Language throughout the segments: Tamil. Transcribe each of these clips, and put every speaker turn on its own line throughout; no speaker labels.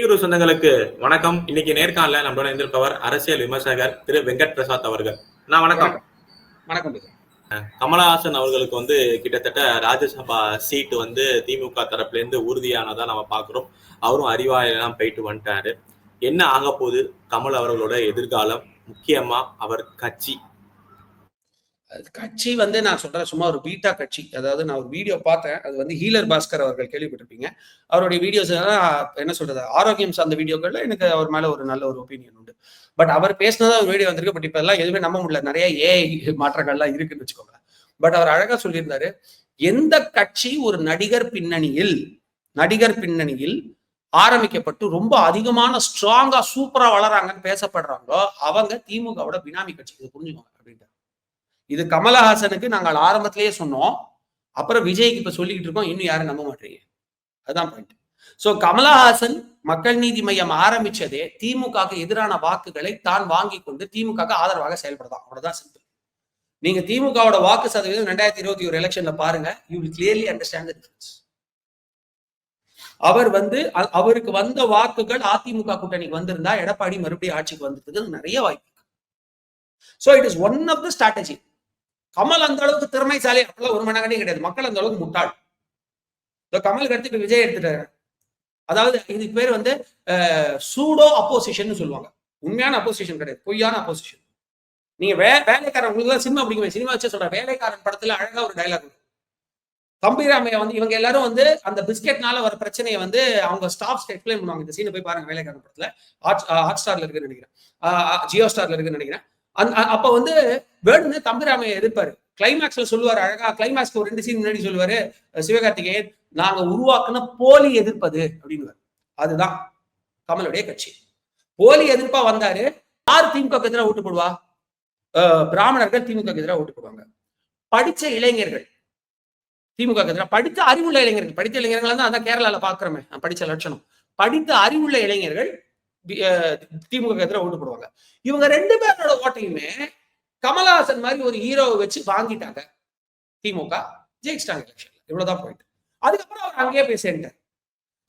குரு சொந்தங்களுக்கு வணக்கம். இன்னைக்கு நேர்காணல நம்மளோட இருந்திருப்பவர் அரசியல் விமர்சகர் திரு வெங்கட் பிரசாத் அவர்கள். நான் வணக்கம்.
வணக்கம்.
கமலஹாசன் அவர்களுக்கு வந்து கிட்டத்தட்ட ராஜ்யசபா சீட் வந்து திமுக தரப்புல இருந்து உறுதியானதா நம்ம பாக்குறோம். அவரும் அறிவாயெல்லாம் போயிட்டு வந்துட்டாரு. என்ன ஆக போகுது கமல் அவர்களோட எதிர்காலம். முக்கியமா அவர் கட்சி.
கட்சி வந்து நான் சொல்றேன் சும்மா ஒரு பீட்டா கட்சி. அதாவது நான் ஒரு வீடியோ பார்த்தேன். அது வந்து ஹீலர் பாஸ்கர் அவர்கள் கேள்விப்பட்டிருப்பீங்க. அவருடைய வீடியோஸ் என்ன சொல்றது ஆரோக்கியம் சார்ந்த வீடியோக்கள்ல எனக்கு அவர் மேல ஒரு நல்ல ஒரு ஒப்பீனியன் உண்டு. பட் அவர் பேசினதான் ஒரு வீடியோ வந்திருக்கு. பட் இப்ப எல்லாம் எதுவுமே நம்ப முடியல. நிறைய ஏஐ மாற்றங்கள்லாம் இருக்குன்னு வச்சுக்கோங்க பட் அவர் அழகா சொல்லியிருந்தாரு எந்த கட்சி ஒரு நடிகர் பின்னணியில் நடிகர் பின்னணியில் ஆரம்பிக்கப்பட்டு ரொம்ப அதிகமான ஸ்ட்ராங்கா சூப்பரா வளராங்கன்னு பேசப்படுறாங்களோ அவங்க திமுகவோட பினாமி கட்சி. இதை புரிஞ்சுக்கோங்க அப்படின்ட்டு. இது கமலஹாசனுக்கு நாங்கள் ஆரம்பத்திலேயே சொன்னோம். அப்புறம் விஜய்க்கு இப்ப சொல்லிக்கிட்டு இருக்கோம். இன்னும் யாரும் நம்ப மாட்டீங்க. அதுதான் பாயிண்ட் சோ கமலஹாசன் மக்கள் நீதி மையம் ஆரம்பிச்சதே திமுகக்கு எதிரான வாக்குகளை தான் வாங்கி கொண்டு திமுக ஆதரவாக செயல்படுதான். அவ்வளவுதான் சிம்பிள் நீங்க திமுகவோட வாக்கு சதவீதம் ரெண்டாயிரத்தி இருபத்தி ஒரு எலெக்ஷன்ல பாருங்க. You will clearly understand difference அவர் வந்து அவருக்கு வந்த வாக்குகள் அதிமுக கூட்டணிக்கு வந்திருந்தா எடப்பாடி மறுபடியும் ஆட்சிக்கு வந்ததுக்கு நிறைய வாய்ப்பு இருக்கு. So it is one of the strategy Kamal அந்த அளவுக்கு திறமைசாலி அப்படிலாம் ஒரு மனகனே கிடையாது. மக்கள் அந்த அளவுக்கு முட்டாள். இந்த கமல் அடுத்து இப்ப விஜய் எடுத்துட்டாரு. அதாவது இதுக்கு பேர் வந்து சூடோ அப்போசிஷன் சொல்லுவாங்க. உண்மையான அப்போசிஷன் கிடையாது. பொய்யான அப்போசிஷன் நீங்க வே வேலைக்காரன் உங்களுக்கு தான் சினிமா பிடிக்கும். சினிமா வச்சு சொல்ற வேலைக்காரன் படத்துல அழகா ஒரு டைலாக் தம்பிராமைய வந்து இவங்க எல்லாரும் வந்து அந்த பிஸ்கெட்னால வர பிரச்சனையை வந்து அவங்க ஸ்டாஃப் எக்ஸ்பிளைன் பண்ணுவாங்க. இந்த சீனை போய் பாருங்க வேலைக்காரன் படத்துல. ஹாட் ஹாட் ஸ்டார்ல இருக்குன்னு நினைக்கிறேன். ஜியோ ஸ்டார்ல இருக்குன்னு நினைக்கிறேன். அந்த அ- அப்ப வந்து வேணும்னு தம்பிராமைய எதிர்ப்பாரு. கிளைமேக்ஸ்ல சொல்லுவாரு அழகா. கிளைமேக்ஸ்க்கு ஒரு ரெண்டு சீன் முன்னாடி சொல்லுவாரு சிவகார்த்திகேயன் நாங்க உருவாக்குன போலி எதிர்ப்பது அப்படின்னு அதுதான் கமலுடைய கட்சி. போலி எதிர்ப்பா வந்தாரு. யார் திமுக எதிராக ஓட்டு போடுவா? பிராமணர்கள் திமுக எதிராக ஓட்டு போடுவாங்க. படிச்ச இளைஞர்கள் திமுக எதிராக படித்த அறிவுள்ள இளைஞர்கள் படித்த இளைஞர்கள் தான் அதான் கேரளால பாக்குறோமே படிச்ச லட்சணம். படித்த அறிவுள்ள இளைஞர்கள் திமுக எதிராக ஓட்டு போடுவாங்க. இவங்க ரெண்டு பேரோட ஓட்டையுமே கமலஹாசன் மாதிரி ஒரு ஹீரோவை வச்சு வாங்கிட்டாங்க. திமுக ஜெயிச்சிட்டாங்க எலெக்ஷன்ல இவ்வளவுதான் பாயிண்ட் அதுக்கப்புறம் அவர் அங்கேயே போய் சேர்ந்தார்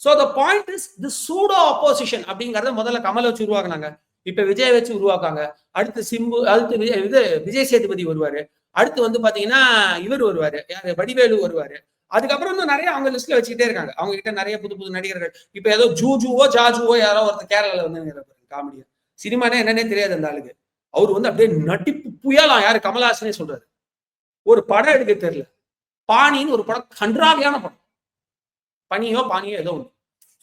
so the point is the pseudo opposition அப்படிங்கறத முதல்ல கமலை வச்சு உருவாக்குனாங்க. இப்ப விஜய் வச்சு உருவாக்காங்க அடுத்து சிம்பு அடுத்து விஜய் இது விஜய் சேதுபதி வருவாரு. அடுத்து வந்து பாத்தீங்கன்னா இவர் வருவாரு. யாரு? வடிவேலு வருவாரு. அதுக்கப்புறம் இன்னும் நிறைய அவங்க லிஸ்ட்ல வச்சுக்கிட்டே இருக்காங்க. அவங்க கிட்ட நிறைய புது புது நடிகர்கள். இப்ப ஏதோ ஜூஜுவோ ஜாஜுவோ யாரோ ஒருத்தர் கேரளால வந்து காமெடியா சினிமானே என்னன்னே தெரியாது அந்த ஆளுக்கு. அவர் வந்து அப்படியே நடிப்பு புயலாம் யாரு? கமலஹாசனே சொல்றாரு. ஒரு படம் எடுக்க தெரியல. பாணின்னு ஒரு படம் கன்றாவியான படம். பனியோ பானியோ ஏதோ ஒன்று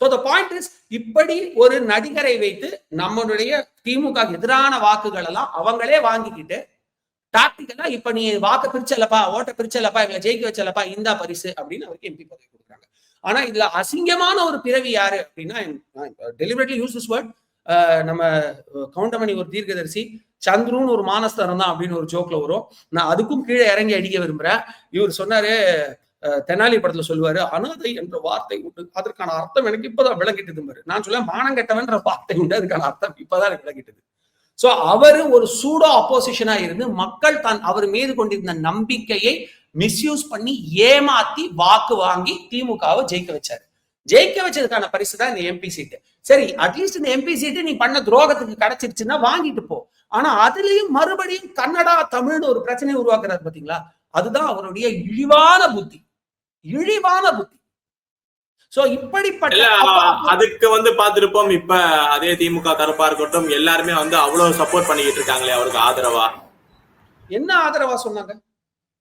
ஸோ த பாயிண்ட் இஸ் இப்படி ஒரு நடிகரை வைத்து நம்மளுடைய திமுக எதிரான வாக்குகள் எல்லாம் அவங்களே வாங்கிக்கிட்டு டாக்டிக்கலா இப்ப நீ வாக்க பிரிச்சலப்பா ஓட்ட பிரிச்சலப்பா இவங்களை ஜெயிக்க வச்சலப்பா இந்தா பரிசு அப்படின்னு அவருக்கு எம்பி பதவி கொடுக்குறாங்க. ஆனா இதுல அசிங்கமான ஒரு பிறவி யாரு அப்படின்னா டெலிவரட்லி யூஸ் திஸ் வேர்ட் நம்ம கவுண்டமணி ஒரு தீர்க்கதரிசி சந்துருன்னு ஒரு மானஸ்தரம் தான் அப்படின்னு ஒரு ஜோக்ல வரும். நான் அதுக்கும் கீழே இறங்கி அடிக்க விரும்புறேன். இவர் சொன்னாரு தெனாலி படத்துல சொல்லுவாரு அனாதை என்ற வார்த்தை உண்டு. அதற்கான அர்த்தம் எனக்கு இப்பதான் விளங்கிட்டது நான் சொல்ல மானங்கெட்டவன்ற வார்த்தை உண்டு. அதுக்கான அர்த்தம் இப்பதான் எனக்கு விளங்கிட்டது சோ அவரு ஒரு சூடோ அப்போசிஷனா இருந்து மக்கள் தான் அவர் மீது கொண்டிருந்த நம்பிக்கையை மிஸ்யூஸ் பண்ணி ஏமாத்தி வாக்கு வாங்கி திமுகவை ஜெயிக்க வச்சாரு. ஜெயிக்க வச்சதுக்கான பரிசு தான் இந்த எம்பி சீட்டு சரி அட்லீஸ்ட் இந்த எம்பி சீட்டு நீ பண்ண துரோகத்துக்கு கிடைச்சிருச்சுன்னா வாங்கிட்டு போ. ஆனா அதுலயும் மறுபடியும் கன்னடா தமிழ்னு ஒரு பிரச்சனையை உருவாக்குறாரு பாத்தீங்களா? அதுதான் அவருடைய இழிவான புத்தி. இழிவான புத்தி. சோ இப்படிப்பட்ட
அதுக்கு வந்து பார்த்திருப்போம் இப்ப அதே திமுக தரப்பா இருக்கட்டும் எல்லாருமே வந்து அவ்வளவு சப்போர்ட் பண்ணிக்கிட்டு இருக்காங்களே அவருக்கு ஆதரவா?
என்ன ஆதரவா சொன்னாங்க?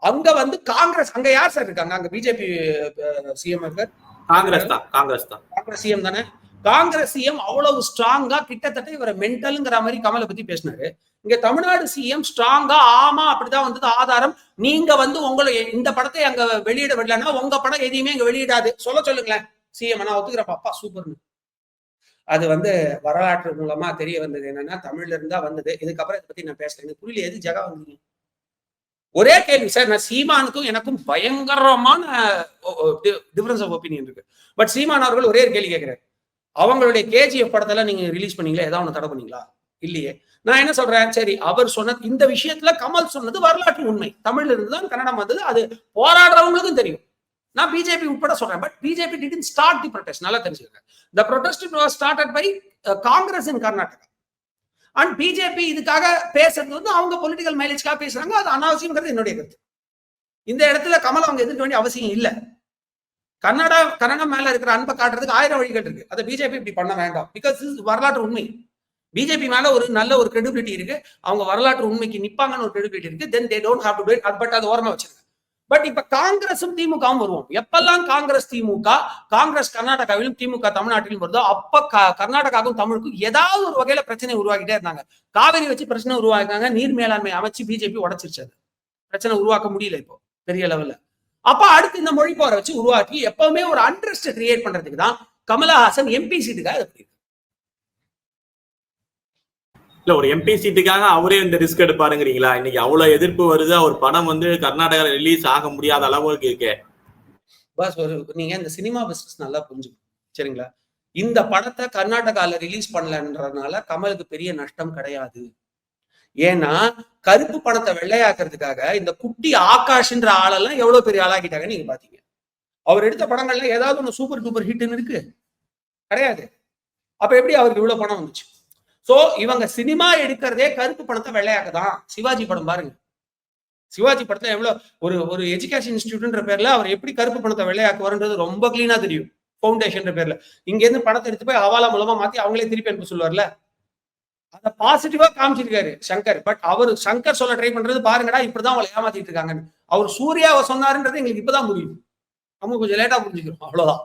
அங்க வந்து காங்கிரஸ் அங்க யார் சார் இருக்காங்க? அங்க பிஜேபி சிஎம் இருக்கார்
காங்கிரஸ் தான் காங்கிரஸ் தான்.
காங்கிரஸ் சிஎம் தானே? காங்கிரஸ் சிஎம் அவ்வளவு ஸ்ட்ராங்கா கிட்டத்தட்ட இவரை மென்டல்ங்கிற மாதிரி கமலை பத்தி பேசினாரு. இங்க தமிழ்நாடு சிஎம் ஸ்ட்ராங்கா ஆமா அப்படிதான் வந்தது ஆதாரம். நீங்க வந்து உங்களை இந்த படத்தை அங்க வெளியிட விடலன்னா உங்க படம் எதையுமே இங்க வெளியிடாது. சொல்ல சொல்லுங்களேன். சிஎம் நான் ஒத்துக்கிறேன் அப்பா சூப்பர்னு அது வந்து வரலாற்று மூலமா தெரிய வந்தது என்னன்னா தமிழ்ல இருந்தா வந்தது. இதுக்கப்புறம் இதை பத்தி நான் பேசுறேன் எனக்கு புரியல எது ஜெகா வந்தீங்க? ஒரே கேள்வி சார் நான் சீமானுக்கும் எனக்கும் பயங்கரமான டிஃபரன்ஸ் ஆஃப் ஒப்பீனியன் இருக்கு. பட் சீமான் அவர்கள் ஒரே ஒரு கேள்வி கேட்கிறாரு. அவங்களுடைய கேஜிஎஃப் படத்தெல்லாம் நீங்க ரிலீஸ் பண்ணீங்களா? ஏதாவது ஒன்று தடை பண்ணீங்களா? இல்லையே. நான் என்ன சொல்றேன் சரி அவர் சொன்ன இந்த விஷயத்துல கமல் சொன்னது வரலாற்று உண்மை. தமிழ்ல இருந்து தான் கன்னடம் வந்தது. அது போராடுறவங்களுக்கும் தெரியும். நான் பிஜேபி உட்பட சொல்றேன் but BJP didn't start the protest நல்லா தெரிஞ்சுக்கங்க. The protest was started by Congress in Karnataka and BJP இதுக்காக பேசுறது வந்து அவங்க பொலிட்டிக்கல் மைலேஜ்க்காக பேசுறாங்க அது அனாவசியம்ங்கிறது என்னுடைய கருத்து. இந்த இடத்துல கமல் அவங்க எதிர்க்க வேண்டிய அவசியம் இல்ல. கன்னடா கன்னடம் மேல இருக்கிற அன்பை காட்டுறதுக்கு ஆயிரம் வழிகள் இருக்கு. அதை பிஜேபி இப்படி பண்ண வேண்டாம். பிகாஸ் வரலாற்று உண்மை. பிஜேபி மேல ஒரு நல்ல ஒரு கிரெடிபிலிட்டி இருக்கு. அவங்க வரலாற்று உண்மைக்கு நிப்பாங்கன்னு ஒரு கிரெடிபிலிட்டி இருக்கு. Then they don't have to but அது ஓரமா வச்சிருக்காங்க பட் இப்ப காங்கிரஸும் திமுகவும் வருவோம். எப்பெல்லாம் காங்கிரஸ் திமுக காங்கிரஸ் கர்நாடகாவிலும் திமுக தமிழ்நாட்டிலும் வருதோ அப்ப க- கர்நாடகாவுக்கும் தமிழுக்கும் ஏதாவது ஒரு வகையில பிரச்சனை உருவாக்கிட்டே இருந்தாங்க. காவிரி வச்சு பிரச்சனை உருவாக்காங்க நீர் மேலாண்மை அமைச்சு பிஜேபி உடச்சிருச்சது அது. பிரச்சனை உருவாக்க முடியல இப்போ பெரிய லெவல்ல. அப்ப அடுத்து இந்த மொழி போற வச்சு உருவாக்கி எப்பவுமே ஒரு அண்ட்ரஸ்ட் கிரியேட் பண்றதுக்கு தான் கமலஹாசன் எம்பி சீட்டுக்காக அது
இல்ல ஒரு எம்பி சீட்டுக்காக அவரே இந்த ரிஸ்க் எடுப்பாருங்கிறீங்களா? இன்னைக்கு அவ்வளவு எதிர்ப்பு வருது அவர் படம் வந்து கர்நாடகால ரிலீஸ் ஆக முடியாத அளவுக்கு இருக்கே.
பஸ் ஒரு நீங்க இந்த சினிமா பிசினஸ் நல்லா புரிஞ்சுக்கணும். சரிங்களா? இந்த படத்தை கர்நாடகால ரிலீஸ் பண்ணலன்றதுனால கமலுக்கு பெரிய நஷ்டம் கிடையாது. ஏன்னா கருப்பு பணத்தை வெள்ளையாக்குறதுக்காக இந்த குட்டி ஆகாஷ்ன்ற ஆளெல்லாம் எவ்வளவு பெரிய ஆளாக்கிட்டாங்க நீங்க பாத்தீங்க. அவர் எடுத்த படங்கள்ல ஏதாவது ஒண்ணு சூப்பர் டூப்பர் ஹிட்னு இருக்கு. கிடையாது. அப்ப எப்படி அவருக்கு இவ்வளவு பணம் வந்துச்சு? சோ இவங்க சினிமா எடுக்கிறதே கருப்பு பணத்தை வெள்ளையாக்க தான் சிவாஜி படம் பாருங்க. சிவாஜி படத்துல எவ்வளவு ஒரு ஒரு எஜுகேஷன் இன்ஸ்டியூட்ன்ற பேர்ல அவர் எப்படி கருப்பு பணத்தை வெள்ளையாக்குவாருன்றது ரொம்ப கிளீனா தெரியும். ஃபவுண்டேஷன் பேர்ல. இங்க இருந்து பணத்தை எடுத்து போய் ஹவாலா மூலமா மாத்தி அவங்களே திருப்பி அனுப்ப சொல்லுவார்ல. அதை பாசிட்டிவா காமிச்சிருக்காரு சங்கர். பட் அவர் சங்கர் சொல்ல ட்ரை பண்றது பாருங்கடா இப்படிதான் அவங்களை ஏமாத்திட்டு இருக்காங்கன்னு. அவர் சூர்யாவை சொன்னாருன்றது எங்களுக்கு இப்பதான் புரியுது. நம்ம கொஞ்சம் லேட்டா புரிஞ்சுக்கிறோம். அவ்வளவுதான்.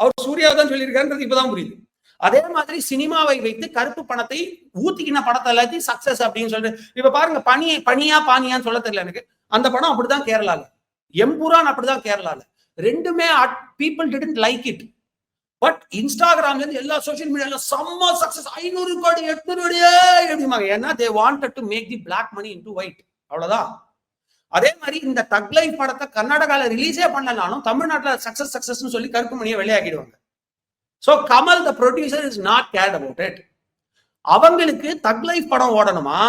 அவர் சூர்யாவை தான் சொல்லியிருக்காருன்றது இப்பதான் புரியுது. அதே மாதிரி சினிமாவை வைத்து கருப்பு பணத்தை ஊத்திக்கின படத்தை எல்லாத்தையும் சக்சஸ் அப்படின்னு சொல்லிட்டு இப்ப பாருங்க பனி பனியா பானியான்னு சொல்ல தெரியல எனக்கு. அந்த படம் அப்படிதான் கேரளால. எம்புரான் அப்படிதான் கேரளால. ரெண்டுமே people didn't like it but இன்ஸ்டாகிராம்ல இருந்து எல்லா சோஷியல் மீடியால செம்ம சக்சஸ் ஐநூறு கோடி எட்நூறு கோடியே எப்படிமாங்க ஏன்னா they wanted to make the black money into white அவ்வளவுதான். அதே மாதிரி இந்த தக் படத்தை கர்நாடகால ரிலீஸே பண்ணலனாலும் தமிழ்நாட்டுல சக்சஸ் சக்சஸ்னு சொல்லி கருப்பு மணியை வெளியாகிடுவாங்க so Kamal the producer is not cared about it அவங்களுக்கு தக் லைஃப் படம் ஓடணுமா?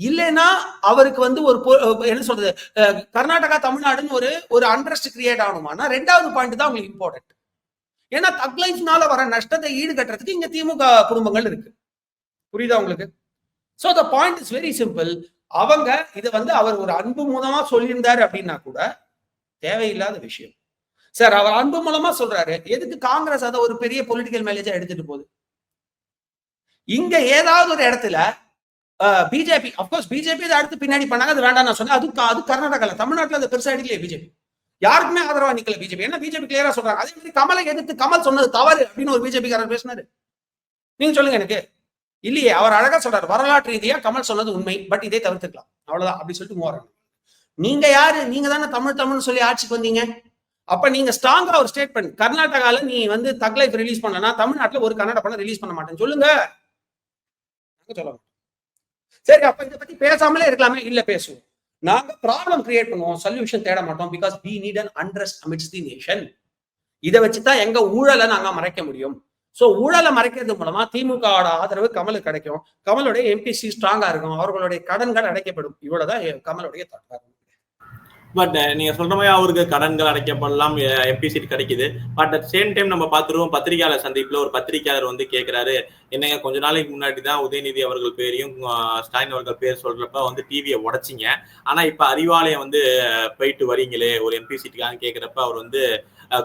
இல்லைன்னா அவருக்கு வந்து ஒரு பொ- என்ன சொல்றது? கர்நாடகா தமிழ்நாடுன்னு ஒரு ஒரு அண்ட்ரஸ்ட் கிரியேட் ஆகணுமானா ரெண்டாவது பாயிண்ட் தான் அவங்களுக்கு இம்பார்ட்டன்ட் ஏன்னா தக் லைஃப்னால வர நஷ்டத்தை ஈடுகட்டுறதுக்கு இங்க திமுக குடும்பங்கள் இருக்கு. புரியுதா உங்களுக்கு? So the point is very simple அவங்க இதை வந்து அவர் ஒரு அன்பு மூலமா சொல்லியிருந்தாரு அப்படின்னா கூட தேவையில்லாத விஷயம். சார் அவர் அன்பு மூலமா சொல்றாரு. எதுக்கு காங்கிரஸ் அதை ஒரு பெரிய பொலிட்டிக்கல் மேலேஜா எடுத்துட்டு போகுது? இங்க ஏதாவது ஒரு இடத்துல பிஜேபி அப்கோர்ஸ் பிஜேபி அதை அடுத்து பின்னாடி பண்ணாங்க. அது வேண்டாம் நான் சொன்னேன். அது அது கர்நாடகால தமிழ்நாட்டுல அது பெருசா எடுக்கலையே பிஜேபி யாருக்குமே ஆதரவா நிக்கல பிஜேபி ஏன்னா பிஜேபி கிளியரா சொல்றாங்க அதே மாதிரி கமலை எதிர்த்து கமல் சொன்னது தவறு அப்படின்னு ஒரு பிஜேபிக்காரர் பேசினாரு. நீங்க சொல்லுங்க எனக்கு. இல்லையே அவர் அழகா சொல்றாரு. வரலாற்று ரீதியா கமல் சொன்னது உண்மை. பட் இதே தவிர்த்துக்கலாம். அவ்வளவுதான். அப்படி சொல்லிட்டு போறாங்க நீங்க யாரு? நீங்க தானே தமிழ் தமிழ்னு சொல்லி ஆட்சிக்கு வந்தீங்க. அப்ப நீங்க ஸ்ட்ராங்கா ஒரு ஸ்டேட்மெண்ட் கர்நாடகால நீ வந்து தக் லைஃப் ரிலீஸ் பண்ணலனா தமிழ்நாட்டுல ஒரு கன்னட படம் ரிலீஸ் பண்ண மாட்டேன்னு சொல்லுங்க. சொல்ல சரி அப்ப இதை பத்தி பேசாமலே இருக்கலாமே? இல்ல பேசுவோம். நாங்க ப்ராப்ளம் கிரியேட் பண்ணுவோம் சொல்யூஷன் தேட மாட்டோம் because we need an unrest amidst the nation இதை வச்சுதான் எங்க ஊழலை நாங்க மறைக்க முடியும். சோ ஊழலை மறைக்கிறது மூலமா திமுகவோட ஆதரவு கமலுக்கு கிடைக்கும். கமலுடைய எம்பிசி ஸ்ட்ராங்கா இருக்கும். அவர்களுடைய கடன்கள் அடைக்கப்படும். இவ்வளவுதான் கமலுடைய தாக்கம்
பட் நீங்க சொல்ற மாதிரி அவருக்கு கடன்கள் அடைக்கப்படலாம் எம்பி சீட் கிடைக்குது. பட் அட் சேம் டைம் நம்ம பார்த்துருவோம் பத்திரிகையாளர் சந்திப்புல ஒரு பத்திரிகையாளர் வந்து கேட்கிறாரு என்னங்க கொஞ்ச நாளைக்கு முன்னாடி தான் உதயநிதி அவர்கள் பேரையும் ஸ்டாலின் அவர்கள் பேர் சொல்றப்ப வந்து டிவியை உடைச்சிங்க. ஆனா இப்ப அறிவாலயம் வந்து போயிட்டு வரீங்களே ஒரு எம்பி சீட்டுக்காக கேட்கிறப்ப அவர் வந்து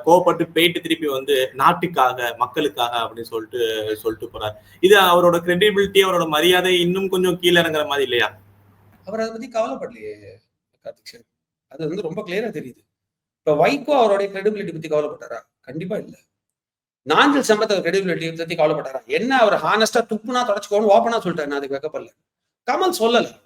கோபப்பட்டு போயிட்டு திருப்பி வந்து நாட்டுக்காக மக்களுக்காக அப்படின்னு சொல்லிட்டு சொல்லிட்டு போறாரு. இது அவரோட கிரெடிபிலிட்டி அவரோட மரியாதை இன்னும் கொஞ்சம் கீழே இறங்குற மாதிரி இல்லையா?
அவர் அதை பத்தி கவலைப்படலையே கார்த்திக் சார். அது வந்து ரொம்ப கிளியரா தெரியுது. இப்ப வைகோ அவருடைய கிரெடிபிலிட்டி பத்தி கவலைப்பட்டாரா? கண்டிப்பா இல்ல. நாஞ்சில் சம்பத் கிரெடிபிலிட்டி பத்தி கவலைப்பட்டாரா? என்ன அவர் ஹானஸ்டா துப்புனா தொடச்சுக்கோன்னு ஓப்பனா சொல்லிட்டாரு நான் அதுக்கு வைக்கப்படல. கமல் சொல்லல.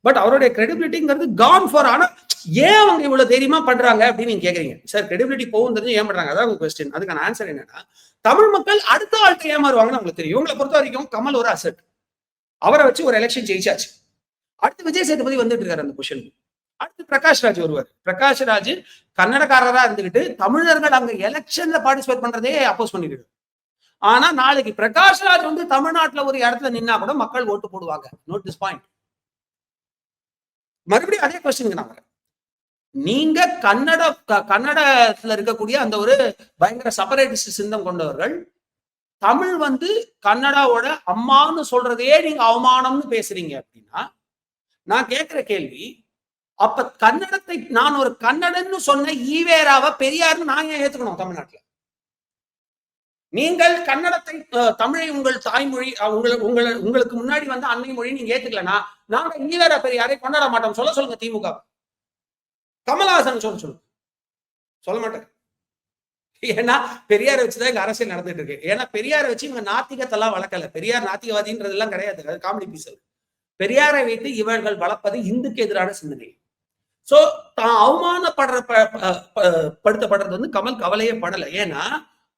பட் அவருடைய கிரெடிபிலிட்டிங்கிறது கான் ஃபார் ஆனா ஏன் அவங்க இவ்வளவு தைரியமா பண்றாங்க அப்படின்னு நீங்க கேக்குறீங்க. சார் கிரெடிபிலிட்டி போகும் தெரிஞ்சு ஏன் பண்றாங்க? அதான் உங்க கொஸ்டின் அதுக்கான ஆன்சர் என்னன்னா தமிழ் மக்கள் அடுத்த ஆள்கிட்ட ஏமாறுவாங்கன்னு உங்களுக்கு தெரியும். உங்களை பொறுத்த வரைக்கும் கமல் ஒரு அசட் அவரை வச்சு ஒரு எலெக்ஷன் ஜெயிச்சாச்சு. அடுத்து விஜய் சேதுபதி வந்துட்டு இருக்காரு அந்த கொஸ்டின் அடுத்து பிரகாஷ் ராஜ் வருவார். பிரகாஷ் ராஜ் கன்னடக்காரரா இருந்துகிட்டு தமிழர்கள் அங்க எலெக்ஷன்ல பார்ட்டிசிபேட் பண்றதே அப்போஸ் பண்ணிருக்கு ஆனா நாளைக்கு பிரகாஷ் ராஜ் வந்து தமிழ்நாட்டுல ஒரு இடத்துல நின்னா கூட மக்கள் ஓட்டு போடுவாங்க. நோட் திஸ் பாயிண்ட் மறுபடியும் அதே கொஸ்டினுக்கு நான் வரேன் நீங்க கன்னட க- கன்னடத்துல இருக்கக்கூடிய அந்த ஒரு பயங்கர செப்பரேட்டிஸ்ட் சிந்தம் கொண்டவர்கள் தமிழ் வந்து கன்னடாவோட அம்மான்னு சொல்றதையே நீங்க அவமானம்னு பேசுறீங்க அப்படின்னா நான் கேட்கிற கேள்வி அப்ப கன்னடத்தை நான் ஒரு கன்னடன்னு சொன்ன ஈவேராவை பெரியார்னு நான் ஏன் ஏத்துக்கணும் தமிழ்நாட்டுல? நீங்கள் கன்னடத்தை தமிழை உங்கள் தாய்மொழி உங்களை உங்களை உங்களுக்கு முன்னாடி வந்து அன்னை மொழி நீங்க ஏத்துக்கலனா நாங்க ஈவேரா பெரியாரை கொண்டாட மாட்டோம் சொல்ல சொல்லுங்க திமுக. கமலஹாசன் சொல்ல சொல்லுங்க. சொல்ல மாட்டேன். ஏன்னா பெரியாரை வச்சுதான் இங்க அரசியல் நடந்துட்டு இருக்கு. ஏன்னா பெரியாரை வச்சு இவங்க நாத்திகத்தெல்லாம் வளர்க்கல. பெரியார் நாத்திகவாதின்றதெல்லாம் கிடையாது. அது காமெடி பீஸ் பெரியாரை வைத்து இவர்கள் வளர்ப்பது இந்துக்கு எதிரான சிந்தனை. சோ தான் அவமானப்படுற படுத்தப்படுறது வந்து கமல் கவலையே படல. ஏன்னா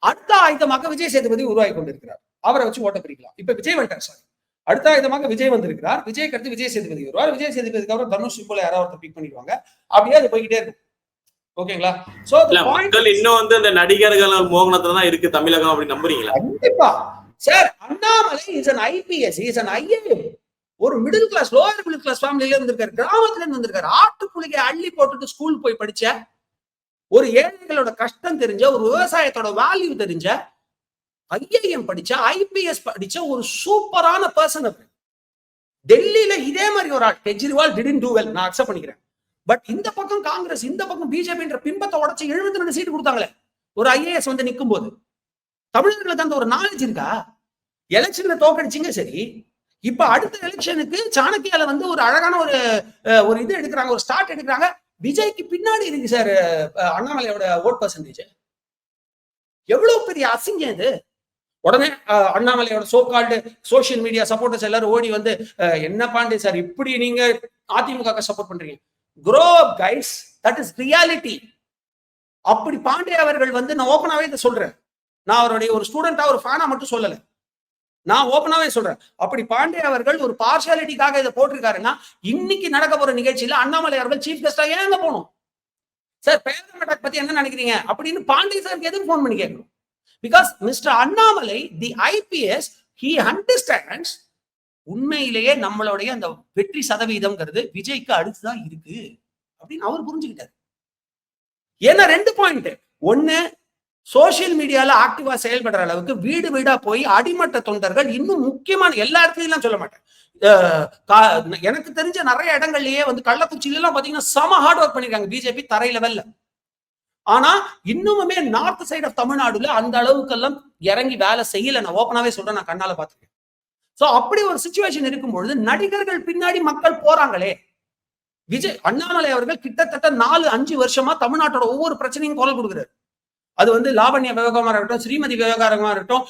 அடுத்த ஆயுதமாக விஜய் சேதுபதி உருவாகி கொண்டிருக்கிறார். அவரை வச்சு ஓட்ட பிரிக்கலாம். இப்ப விஜய் வந்துட்டார் சாரி அடுத்த ஆயுதமாக விஜய் வந்திருக்கிறார். விஜய் அடுத்து விஜய் சேதுபதி வருவார். விஜய் சேதுபதிக்கு அப்புறம் தனுஷ் சிம்போல யாராவது ஒருத்தர் பிக் பண்ணிடுவாங்க. அப்படியே அது போய்கிட்டே இருக்கும். ஓகேங்களா? சோ
மக்கள் இன்னும் வந்து இந்த நடிகர்கள் மோகனத்துல தான் இருக்கு தமிழகம் அப்படின்னு நம்புறீங்களா?
கண்டிப்பா. Sir Annamalai is an IPS is an IAM ஒரு middle class lower middle class ஃபேமிலியில இருந்திருக்காரு. கிராமத்துல இருந்து வந்திருக்காரு. ஆட்டுப்புலிகை அள்ளி போட்டுட்டு ஸ்கூல் போய் படிச்ச ஒரு ஏழைகளோட கஷ்டம் தெரிஞ்ச ஒரு விவசாயத்தோட வேல்யூ தெரிஞ்ச ஐஏஎம் படிச்ச ஐபிஎஸ் படிச்ச ஒரு சூப்பரான பர்சன் அவர். டெல்லியில இதே மாதிரி ஒரு ஆள் கெஜ்ரிவால் டிடின் டூ வெல் நான் அக்செப்ட் பண்ணிக்கிறேன். பட் இந்த பக்கம் காங்கிரஸ் இந்த பக்கம் பிஜேபின்ற பிம்பத்தை உடச்சு எழுபத்தி ரெண்டு சீட்டு கொடுத்தாங்களே. ஒரு ஐஏஎஸ் வந்து நிற்கும் போது தமிழர்களுக்கு அந்த ஒரு நாலேஜ் இருக்கா? எலெக்ஷன்ல தோக்கடிச்சிங்க சரி. இப்ப அடுத்த எலெக்ஷனுக்கு சாணக்கியால வந்து ஒரு அழகான ஒரு ஒரு இது எடுக்கிறாங்க ஒரு ஸ்டார்ட் எடுக்கிறாங்க. விஜய்க்கு பின்னாடி இருக்கு சார் அண்ணாமலையோட ஓட் பர்சன்டேஜ் எவ்வளவு பெரிய அசிங்கம் இது. உடனே அண்ணாமலையோட அண்ணாமலையோட so called social media supporters எல்லாரும் ஓடி வந்து என்ன பாண்டே சார் இப்படி நீங்க அதிமுக சப்போர்ட் பண்றீங்க? குரோ கைட்ஸ் தட் இஸ் ரியாலிட்டி அப்படி பாண்டே அவர்கள் வந்து நான் ஓப்பனாவே இதை சொல்றேன். நான் அவருடைய ஒரு ஸ்டூடெண்டா ஒரு ஃபேனா மட்டும் சொல்லலை. நான் ஓப்பனாவே சொல்றேன். அப்படி பாண்டே அவர்கள் ஒரு பார்ஷியாலிட்டிக்காக இதை போட்டிருக்காருன்னா இன்னைக்கு நடக்க போற நிகழ்ச்சியில அண்ணாமலை அவர்கள் சீஃப் கெஸ்டா ஏன் போகணும்? சார் பேரம் அட்டாக் பத்தி என்ன நினைக்கிறீங்க? அப்படின்னு பாண்டே சாருக்கு எதுக்கு போன் பண்ணி கேட்கணும்? Because mister Annamalai the IPS he understands உண்மையிலேயே நம்மளுடைய அந்த வெற்றி சதவீதம்ங்கிறது விஜய்க்கு அடுத்துதான் இருக்கு. அப்படின்னு அவர் புரிஞ்சுக்கிட்டாரு. ஏன்னா ரெண்டு பாயிண்ட் ஒன்னு சோசியல் மீடியால ஆக்டிவா செயல்படுற அளவுக்கு வீடு வீடா போய் அடிமட்ட தொண்டர்கள் இன்னும் முக்கியமான எல்லா இடத்துலயும் சொல்ல மாட்டேன். எனக்கு தெரிஞ்ச நிறைய இடங்கள்லயே வந்து கள்ளக்குச்சியில எல்லாம் பாத்தீங்கன்னா சம ஹார்ட் ஒர்க் பண்ணிருக்காங்க பிஜேபி தரை லெவல்ல ஆனா இன்னுமுமே நார்த் சைடு ஆஃப் தமிழ்நாடுல அந்த அளவுக்கு எல்லாம் இறங்கி வேலை செய்யல. நான் ஓப்பனாவே சொல்றேன் நான் கண்ணால பாத்துருக்கேன் சோ அப்படி ஒரு சுச்சுவேஷன் இருக்கும் பொழுது நடிகர்கள் பின்னாடி மக்கள் போறாங்களே. விஜய் அண்ணாமலை அவர்கள் கிட்டத்தட்ட நாலு அஞ்சு வருஷமா தமிழ்நாட்டோட ஒவ்வொரு பிரச்சனையும் குரல் கொடுக்குறாரு. அது வந்து லாவண்ய விவகாரமா இருக்கட்டும் ஸ்ரீமதி விவகாரமா இருக்கட்டும்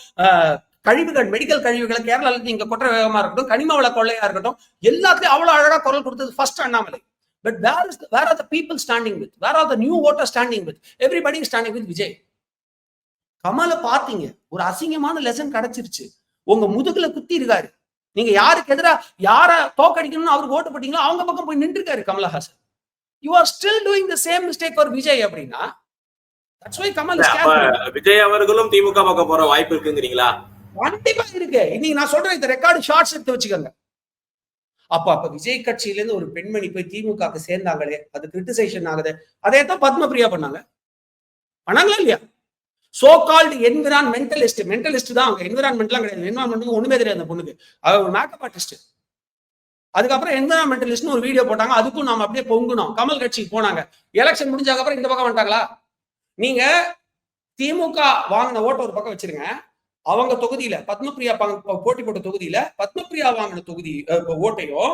கழிவுகள் மெடிக்கல் கழிவுகளை கேரளால இங்க கொட்டுற வேகமா இருக்கட்டும் கனிம வள கொள்ளையா இருக்கட்டும் எல்லாத்தையும் அவ்வளவு அழகா குரல் கொடுத்தது first Annamalai. But where is where are the people standing with where are the new voter standing with everybody standing with Vijay கமலை பாத்தீங்க ஒரு அசிங்கமான லெசன் கிடைச்சிருச்சு. உங்க முதுகுல குத்தி இருக்காரு. நீங்க யாருக்கு எதிரா யார தோக்கடிக்கணும்னு அவருக்கு ஓட்டு போட்டீங்களோ அவங்க பக்கம் போய் நின்று இருக்காரு Kamal Haasan. You are still doing the same mistake for Vijay அப்படின்னா
விஜய் அவர்களும் திமுக பக்கம் போற வாய்ப்பு இருக்குங்கிறீங்களா?
கண்டிப்பா இருக்கு. இன்னைக்கு நான் சொல்றேன் இந்த ரெக்கார்டு ஷார்ட்ஸ் எடுத்து வச்சுக்கோங்க. அப்ப அப்ப விஜய் கட்சியில இருந்து ஒரு பெண்மணி போய் திமுகக்கு சேர்ந்தாங்களே அது கிரிட்டிசைசேஷன் ஆகுது. அதே தான் பத்மபிரியா பண்ணாங்க. பண்ணாங்களா இல்லையா? சோ கால்டு என்விரான்மெண்டலிஸ்ட் மென்டலிஸ்ட் தான் அவங்க. என்விரான்மெண்ட்லாம் கிடையாது. என்விரான்மெண்ட் ஒண்ணுமே தெரியாது அந்த பொண்ணுக்கு. அவ ஒரு மேக்கப் ஆர்டிஸ்ட் அதுக்கப்புறம் என்விரான்மெண்டலிஸ்ட்னு ஒரு வீடியோ போட்டாங்க. அதுக்கும் நாம அப்படியே பொங்குனோம் கமல் கட்சிக்கு போனாங்க. எலெக்ஷன் முடிஞ்சதுக்கு அப்புறம் இந்த பக்கம் வந்துட்டாங்களா? நீங்க திமுக வாங்கின ஓட்ட ஒரு பக்கம் வச்சிருங்க. அவங்க தொகுதியில பத்மபிரியா போட்டி போட்ட தொகுதியில பத்மபிரியா வாங்கின தொகுதி ஓட்டையும்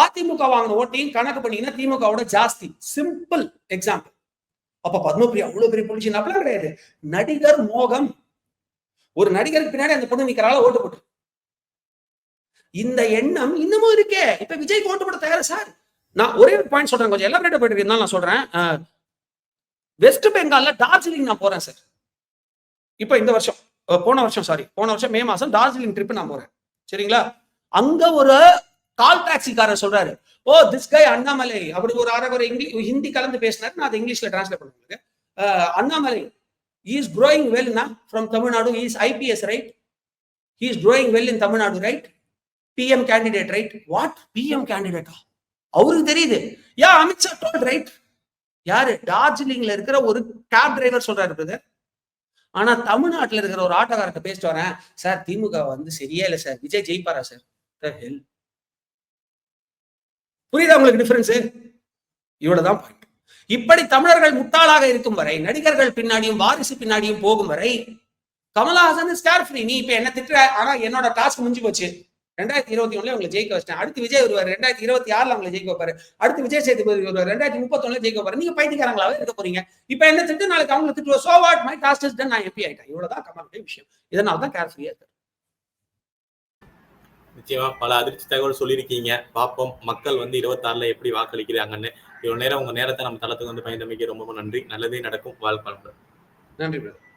அதிமுக வாங்கின ஓட்டையும் கணக்கு பண்ணீங்கன்னா திமுகவோட ஜாஸ்தி. சிம்பிள் எக்ஸாம்பிள் அப்ப பத்மபிரியா அவ்வளவு பெரிய பொலிச்சு அப்படிலாம் கிடையாது. நடிகர் மோகம். ஒரு நடிகருக்கு பின்னாடி அந்த பொண்ணு நிக்கிறால ஓட்டு போட்டு. இந்த எண்ணம் இன்னமும் இருக்கே. இப்ப விஜய்க்கு ஓட்டு போட தயாரா சார்? நான் ஒரே பாயிண்ட் சொல்றேன் கொஞ்சம். எல்லாம் போயிட்டு இருந்தாலும் நான் சொல்றேன். வெஸ்ட் பெங்கால்ல டார்ஜிலிங் நான் போறேன் சார் இப்போ இந்த வருஷம் போன வருஷம் சாரி போன வருஷம் மே மாசம் டார்ஜிலிங் ட்ரிப் நான் போறேன். சரிங்களா? அங்க ஒரு கால் டாக்ஸிக்காரர் சொல்றாரு. ஓ திஸ் கை அண்ணாமலை அப்படி ஒரு அரை ஒரு இங்கிலீஷ் ஹிந்தி கலந்து பேசினாரு. நான் அதை இங்கிலீஷ்ல டிரான்ஸ்லேட் பண்ணுங்க Annamalai is growing well from Tamil Nadu is IPS right is growing well in Tamil Nadu right PM candidate right what PM கேண்டிடேட்டா அவருக்கு தெரியுது. யா அமித்ஷா டோல் ரைட் யாரு? டார்ஜிலிங்ல இருக்கிற ஒரு கேப் டிரைவர் சொல்றாரு பிரதர் ஆனா தமிழ்நாட்டுல இருக்கிற ஒரு ஆட்டோக்காரர்கிட்ட பேசிட்டு வரேன். சார் திமுக வந்து சரியா இல்ல சார். விஜய் ஜெயிப்பாரா சார்? ஹெல் புரியுதா உங்களுக்கு டிஃபரன்ஸ் இவ்வளவுதான் பாயிண்ட் இப்படி தமிழர்கள் முட்டாளாக இருக்கும் வரை நடிகர்கள் பின்னாடியும் வாரிசு பின்னாடியும் போகும் வரை கமலஹாசன் ஸ்டார் ஃப்ரீ நீ இப்ப என்ன திட்டுற? ஆனா என்னோட டாஸ்க் முடிஞ்சு போச்சு. ரெண்டாயிரத்தி இருபத்தி ஒண்ணுல உங்களை ஜெயிக்க வச்சிட்டேன். அடுத்து விஜய் வருவார். ரெண்டாயிரத்தி இருபத்தி ஆறுல உங்களை ஜெயிக்க வைப்பாரு. அடுத்து விஜய் சேதுபதி வருவார். ரெண்டாயிரத்தி முப்பத்தொன்னுல ஜெயிக்க வைப்பாரு. நீங்க பைத்தியக்காரங்களாவே இருக்க போறீங்க. இப்ப என்ன திட்டு நாளைக்கு அவங்க திட்டுவோம் so what my task is done நான் எம்பி ஆயிட்டேன். இவ்வளவுதான் கமலுடைய விஷயம். இதனால தான் கேர் ஃப்ரீயா இருக்கு
நிச்சயமா பல அதிர்ச்சி தகவல் சொல்லியிருக்கீங்க. பார்ப்போம் மக்கள் வந்து இருபத்தாறுல எப்படி வாக்களிக்கிறாங்கன்னு. இவ்வளவு நேரம் உங்க நேரத்தை நம்ம தளத்துக்கு வந்து பயந்தமைக்கு ரொம்ப ரொம்ப நன்றி. நல்லதே நடக்கும். வாழ்க்கை
நன்றி பிரதர்